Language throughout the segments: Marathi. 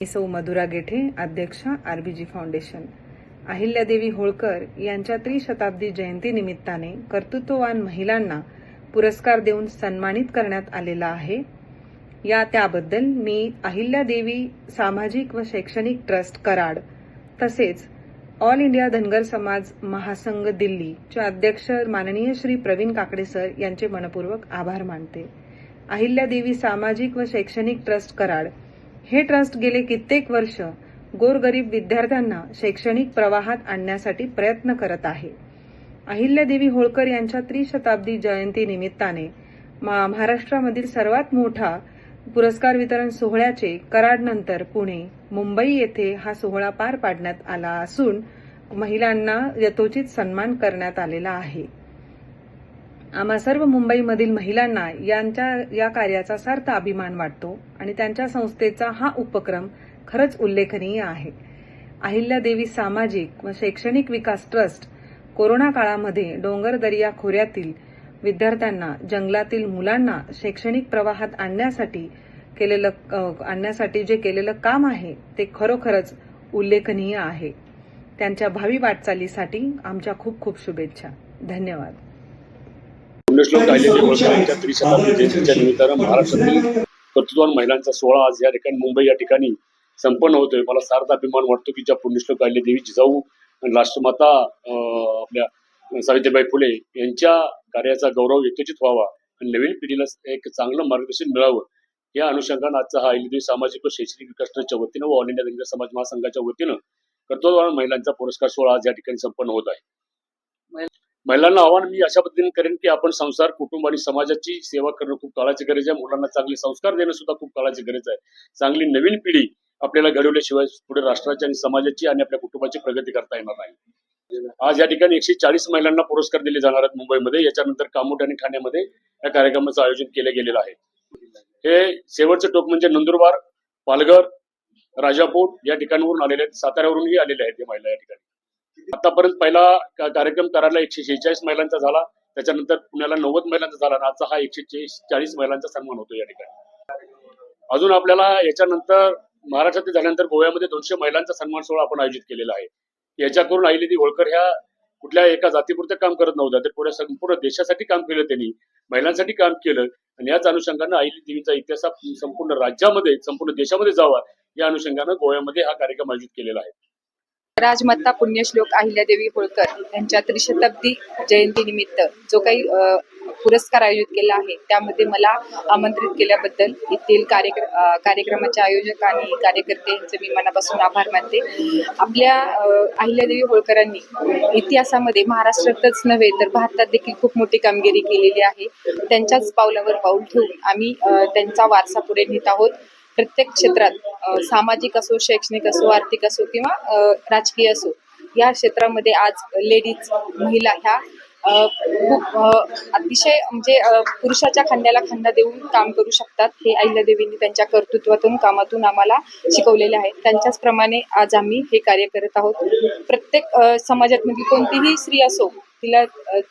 मी सौ मधुरा गेठे अध्यक्षा आरबीजी फाउंडेशन. अहिल्यादेवी होळकर यांच्या त्रिशताब्दी जयंती निमित्ताने कर्तृत्ववान महिलांना पुरस्कार देऊन सन्मानित करण्यात आलेला आहे. या त्याबद्दल मी अहिल्यादेवी सामाजिक व शैक्षणिक ट्रस्ट कराड तसेच ऑल इंडिया धनगर समाज महासंघ दिल्लीचे अध्यक्ष माननीय श्री प्रवीण काकडे सर यांचे मनपूर्वक आभार मानते. अहिल्यादेवी सामाजिक व शैक्षणिक ट्रस्ट कराड हे ट्रस्ट गेले कित्येक वर्ष गोरगरीब विद्यार्थ्यांना शैक्षणिक प्रवाहात आणण्यासाठी प्रयत्न करत आहे. अहिल्यादेवी होळकर यांच्या त्रिशताब्दी जयंती निमित्ताने मा- महाराष्ट्रामधील सर्वात मोठा पुरस्कार वितरण सोहळ्याचे कराडनंतर पुणे मुंबई येथे हा सोहळा पार पाडण्यात आला असून महिलांना यथोचित सन्मान करण्यात आलेला आहे. आम्हा सर्व मुंबईमधील महिलांना यांच्या या कार्याचा सार्थ अभिमान वाटतो आणि त्यांच्या संस्थेचा हा उपक्रम खरंच उल्लेखनीय आहे. अहिल्यादेवी सामाजिक व शैक्षणिक विकास ट्रस्ट कोरोना काळामध्ये डोंगर दर्या खोऱ्यातील विद्यार्थ्यांना जंगलातील मुलांना शैक्षणिक प्रवाहात आणण्यासाठी केलेलं आणण्यासाठी जे केलेलं काम आहे ते खरोखरच उल्लेखनीय आहे. त्यांच्या भावी वाटचालीसाठी आमच्या खूप खूप शुभेच्छा. धन्यवाद. पुण्यश्लोक राहिलेले होळकर यांच्या त्रिशताब्दी जयंतीच्या निमित्तानं महाराष्ट्रातील कर्तृत्ववान महिलांचा सोहळा आज या ठिकाणी मुंबई या ठिकाणी संपन्न होतोय. मला सार्थ अभिमान वाटतो की ज्या पुण्यश्लोक राहिले देवी जिजाऊ आणि राष्ट्रमाता आपल्या सावित्रीबाई फुले यांच्या कार्याचा गौरव यथोचित व्हावा आणि नवीन पिढीला एक चांगलं मार्गदर्शन मिळावं. या अनुषंगानं आजचा हा अहिल्यादेवी सामाजिक व शैक्षणिक विकास ट्रस्टच्या वतीनं व ऑल इंडिया धनगर समाज महासंघाच्या वतीनं कर्तृत्ववान महिलांचा पुरस्कार सोहळा आज या ठिकाणी संपन्न होत आहे. महिलांना आव्हान मी अशा पद्धतीने करेन की आपण संसार कुटुंब आणि समाजाची सेवा करणं खूप काळाची गरज आहे. मुलांना चांगले संस्कार देणं सुद्धा खूप काळाची गरज आहे. चांगली नवीन पिढी आपल्याला घडवल्याशिवाय पुढे राष्ट्राची आणि समाजाची आणि आपल्या कुटुंबाची प्रगती करता येणार नाही. आज या ठिकाणी एकशे चाळीस महिलांना पुरस्कार दिले जाणार आहेत मुंबईमध्ये. याच्यानंतर कामोट आणि ठाण्यामध्ये या कार्यक्रमाचं आयोजन केलं गेलेलं आहे. हे शेवटचं टोक म्हणजे नंदुरबार पालघर राजापूर या ठिकाणावरून आलेले आहेत. साताऱ्यावरूनही आलेले आहेत हे महिला या ठिकाणी. आतापर्यंत पहिला कार्यक्रम करायला एकशे शेहेचाळीस महिलांचा झाला. त्याच्यानंतर पुण्याला नव्वद महिलांचा झाला आजचा हा एकशे चाळीस महिलांचा सन्मान होतो या ठिकाणी. अजून आपल्याला याच्यानंतर महाराष्ट्रात झाल्यानंतर गोव्यामध्ये दोनशे महिलांचा सन्मान सोहळा आपण आयोजित केलेला आहे. याच्याकडून आईलेदी होळकर ह्या कुठल्या एका जातीपुरतं काम करत नव्हत्या तर पुऱ्या संपूर्ण देशासाठी काम केलं त्यांनी महिलांसाठी काम केलं आणि याच अनुषंगानं आईली देवीचा इतिहास हा संपूर्ण राज्यामध्ये संपूर्ण देशामध्ये जावा या अनुषंगानं गोव्यामध्ये हा कार्यक्रम आयोजित केलेला आहे. राजमाता पुण्यश्लोक अहिल्यादेवी होळकर यांच्या त्रिशताब्दी जयंती निमित्त जो काही पुरस्कार आयोजित केला आहे त्यामध्ये मला आमंत्रित केल्याबद्दल येथील कार्यक्र कार्यक्रमाचे आयोजक आणि कार्यकर्ते यांचे मी मनापासून आभार मानते. आपल्या अहिल्यादेवी होळकरांनी इतिहासामध्ये महाराष्ट्रातच नव्हे तर भारतात देखील खूप मोठी कामगिरी केलेली आहे. त्यांच्याच पावलावर पाऊल ठेवून आम्ही त्यांचा वारसा पुढे नेत आहोत. प्रत्येक क्षेत्रात सामाजिक असो शैक्षणिक असो आर्थिक असो किंवा राजकीय असो या क्षेत्रामध्ये आज लेडीज महिला ह्या खूप अतिशय म्हणजे पुरुषाच्या खांद्याला खांदा देऊन काम करू शकतात. हे अहिल्यादेवींनी त्यांच्या कर्तृत्वातून कामातून आम्हाला शिकवलेले आहे. त्यांच्याच प्रमाणे आज आम्ही हे कार्य करत आहोत. प्रत्येक समाजात म्हणजे कोणतीही स्त्री असो तिला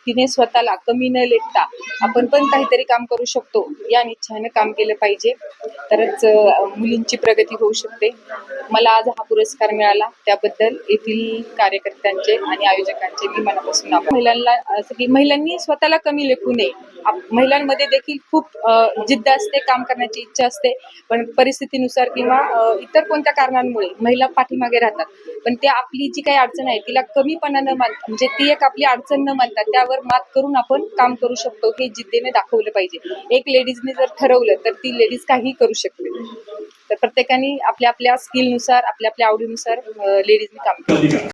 तिने स्वतःला कमी न लेखता आपण पण काहीतरी काम करू शकतो या निश्चयानं काम केलं पाहिजे. तरच मुलींची प्रगती होऊ शकते. मला आज हा पुरस्कार मिळाला. त्याबद्दल येथील कार्यकर्त्यांचे आणि आयोजकांचे मी मनापासून महिलांना असं की महिलांनी स्वतःला कमी लेखू नये. महिलांमध्ये देखील खूप जिद्द असते काम करण्याची इच्छा असते. पण परिस्थितीनुसार किंवा इतर कोणत्या कारणांमुळे महिला पाठीमागे राहतात. पण ते आपली जी काही अडचण आहे तिला कमीपणा न मान म्हणजे ती एक आपली अडचण न मानता त्यावर मात करून आपण काम करू शकतो हे जिद्दीने दाखवलं पाहिजे. एक लेडीजने जर ठरवलं तर ती लेडीज काही करू शकते. तर प्रत्येकाने आपल्या आपल्या स्किलनुसार आपल्या आपल्या आवडीनुसार लेडीजने काम केलं